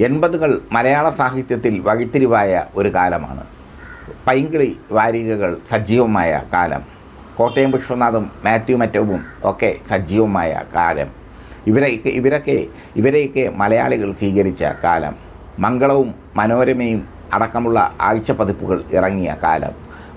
എൺപതുകൾ മലയാള സാഹിത്യത്തിൽ വഴിത്തിരിവായ ഒരു കാലമാണ്. പൈങ്കിളി വാരികകൾ സജീവമായ കാലം. കോട്ടയം വിശ്വനാഥും മാത്യു മറ്റവും ഒക്കെ സജീവമായ കാലം. ഇവരെ ഇവരൊക്കെ ഇവരെയൊക്കെ മലയാളികൾ സ്വീകരിച്ച കാലം. മംഗളവും മനോരമയും അടക്കമുള്ള ആഴ്ചപ്പതിപ്പുകൾ ഇറങ്ങിയ കാലം.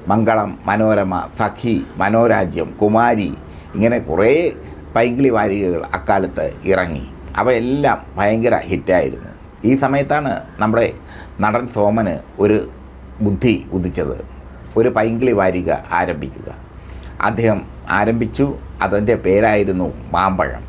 മംഗളം മനോരമ സഖി മനോരാജ്യം കുമാരി ഇങ്ങനെ കുറേ പൈങ്കിളി വാരികകൾ അക്കാലത്ത് ഇറങ്ങി. അവയെല്ലാം ഭയങ്കര ഹിറ്റായിരുന്നു. ഈ സമയത്താണ് നമ്മുടെ നടൻ സോമന് ഒരു ബുദ്ധി ഉദിച്ചത്. ഒരു പൈങ്കിളി വാരിക ആരംഭിക്കുക. അദ്ദേഹം ആരംഭിച്ചു. അതിന്റെ പേരായിരുന്നു മാമ്പഴം.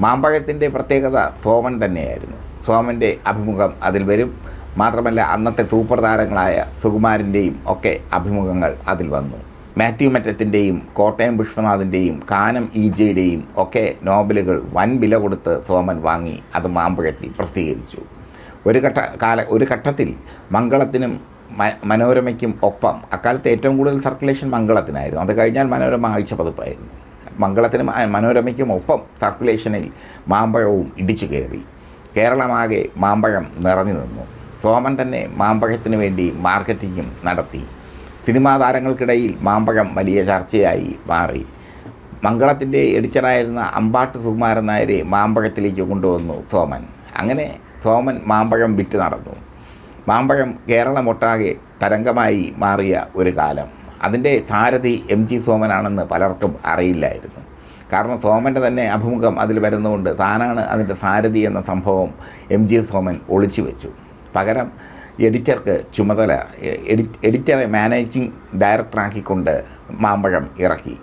മാമ്പഴത്തിന്റെ പ്രത്യേകത സോമൻ തന്നെയായിരുന്നു. സോമന്റെ അഭിമുഖം അതിൽ വരും. മാത്രമല്ല അന്നത്തെ സൂപ്പർ താരങ്ങളായ സുകുമാരന്റെയും ഒക്കെ അഭിമുഖങ്ങൾ അതിൽ വന്നു. മാത്യു മറ്റത്തിന്റെയും കോട്ടയം വിശ്വനാഥിന്റെയും കാനം ഈജയുടെയും ഒക്കെ നോവലുകൾ വൻ വില കൊടുത്ത് സോമൻ വാങ്ങി അത് മാമ്പഴത്തിൽ പ്രസിദ്ധീകരിച്ചു. ഒരു ഘട്ട കാല ഒരു ഘട്ടത്തിൽ മംഗളത്തിനും മനോരമയ്ക്കും ഒപ്പം അക്കാലത്ത് ഏറ്റവും കൂടുതൽ സർക്കുലേഷൻ മംഗളത്തിനായിരുന്നു. അത് കഴിഞ്ഞാൽ മനോരമ ആഴ്ച പതിപ്പായിരുന്നു. മംഗളത്തിനും മനോരമയ്ക്കും ഒപ്പം സർക്കുലേഷനിൽ മാമ്പഴവും ഇടിച്ചു കയറി. കേരളമാകെ മാമ്പഴം നിറഞ്ഞു നിന്നു. സോമൻ തന്നെ മാമ്പഴത്തിന് വേണ്ടി മാർക്കറ്റിങ്ങും നടത്തി. സിനിമാ താരങ്ങൾക്കിടയിൽ മാമ്പഴം വലിയ ചർച്ചയായി മാറി. മംഗളത്തിന്റെ എഡിറ്ററായിരുന്ന അമ്പാട്ട് സുകുമാരൻ നായരെ മാമ്പഴത്തിലേക്ക് കൊണ്ടുവന്നു സോമൻ. അങ്ങനെ സോമൻ മാമ്പഴം വിറ്റ് നടന്നു. മാമ്പഴം കേരളമൊട്ടാകെ തരംഗമായി മാറിയ ഒരു കാലം. അതിന്റെ സാരഥി എം ജി സോമനാണെന്ന് പലർക്കും അറിയില്ലായിരുന്നു. കാരണം സോമന്റെ തന്നെ അഭിമുഖം അതിൽ വരുന്നതുകൊണ്ട് താനാണ് അതിന്റെ സാരഥി എന്ന സംഭവം എം ജി സോമൻ ഒളിച്ചു വെച്ചു. പകരം എഡിറ്റർക്ക് ചുമതല എഡി എഡിറ്ററെ മാനേജിങ് ഡയറക്ടറാക്കിക്കൊണ്ട് മാമ്പഴം ഇറക്കി.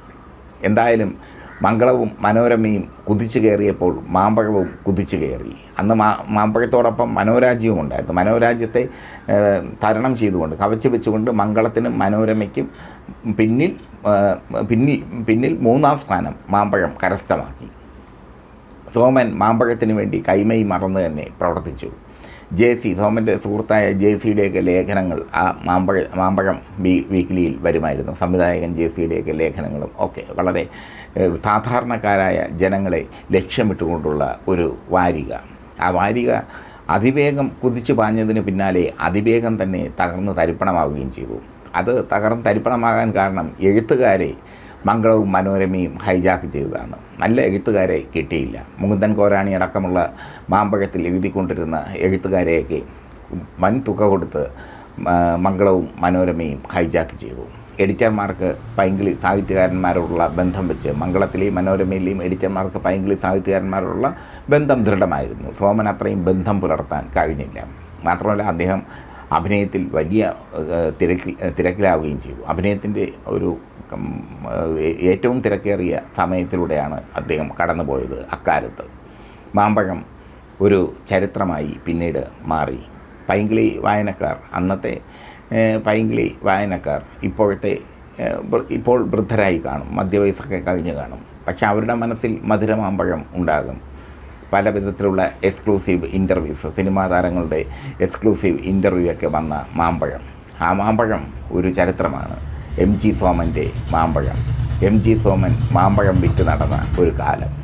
എന്തായാലും മംഗളവും മനോരമയും കുതിച്ചു കയറിയപ്പോൾ മാമ്പഴവും കുതിച്ചു കയറി. അന്ന് മാ മാമ്പഴത്തോടൊപ്പം മനോരാജ്യവും ഉണ്ടായിരുന്നു. മനോരാജ്യത്തെ തരണം ചെയ്തുകൊണ്ട് കവച്ചു വെച്ചുകൊണ്ട് മംഗളത്തിനും മനോരമയ്ക്കും പിന്നിൽ പിന്നിൽ പിന്നിൽ മൂന്നാം സ്ഥാനം മാമ്പഴം കരസ്ഥമാക്കി. സോമൻ മാമ്പഴത്തിന് വേണ്ടി കൈമൈ മറന്നു തന്നെ പ്രവർത്തിച്ചു. ജെ സി സോമന്റെ സുഹൃത്തായ ജെ സിയുടെയൊക്കെ ലേഖനങ്ങൾ ആ മാമ്പഴ മാമ്പഴം വീ വീക്കിലിയിൽ വരുമായിരുന്നു. സംവിധായകൻ ജെ സിയുടെയൊക്കെ ലേഖനങ്ങളും ഒക്കെ വളരെ സാധാരണക്കാരായ ജനങ്ങളെ ലക്ഷ്യമിട്ടുകൊണ്ടുള്ള ഒരു വാരിക. ആ വാരിക അതിവേഗം കുതിച്ചു പാഞ്ഞതിന് പിന്നാലെ അതിവേഗം തന്നെ തകർന്ന് തരിപ്പണമാവുകയും ചെയ്തു. അത് തകർന്ന് തരിപ്പണമാകാൻ കാരണം എഴുത്തുകാരെ മംഗളവും മനോരമയും ഹൈജാക്ക് ചെയ്തതാണ്. നല്ല എഴുത്തുകാരെ കിട്ടിയില്ല. മുകുന്ദൻ കോരാണി അടക്കമുള്ള മാമ്പഴത്തിൽ എഴുതിക്കൊണ്ടിരുന്ന എഴുത്തുകാരെയൊക്കെ വൻ തുക കൊടുത്ത് മംഗളവും മനോരമയും ഹൈജാക്ക് ചെയ്തു. എഡിറ്റർമാർക്ക് പൈങ്കിളി സാഹിത്യകാരന്മാരോടുള്ള ബന്ധം വെച്ച് മംഗളത്തിലെയും മനോരമയിലെയും എഡിറ്റർമാർക്ക് പൈങ്കിളി സാഹിത്യകാരന്മാരോടുള്ള ബന്ധം ദൃഢമായിരുന്നു. സോമൻ അത്രയും ബന്ധം പുലർത്താൻ കഴിഞ്ഞില്ല. മാത്രമല്ല അദ്ദേഹം അഭിനയത്തിൽ വലിയ തിരക്കിൽ തിരക്കിലാവുകയും ചെയ്തു. അഭിനയത്തിന്റെ ഒരു ഏറ്റവും തിരക്കേറിയ സമയത്തിലൂടെയാണ് അദ്ദേഹം കടന്നുപോയത് അക്കാലത്ത്. മാമ്പഴം ഒരു ചരിത്രമായി പിന്നീട് മാറി. പൈങ്കിളി വായനക്കാർ അന്നത്തെ പൈങ്കിളി വായനക്കാർ ഇപ്പോഴത്തെ ഇപ്പോൾ വൃദ്ധരായി കാണും മധ്യവയസ്സൊക്കെ കഴിഞ്ഞ് കാണും. പക്ഷെ അവരുടെ മനസ്സിൽ മധുരമാമ്പഴം ഉണ്ടാകും. പല വിധത്തിലുള്ള എക്സ്ക്ലൂസീവ് ഇന്റർവ്യൂസ് സിനിമാ താരങ്ങളുടെ എക്സ്ക്ലൂസീവ് ഇന്റർവ്യൂ ഒക്കെ വന്ന മാമ്പഴം. ആ മാമ്പഴം ഒരു ചരിത്രമാണ്. എം ജി സോമന്റെ മാമ്പഴം. എം ജി സോമൻ മാമ്പഴം വിറ്റ് നടന്ന ഒരു കാലം.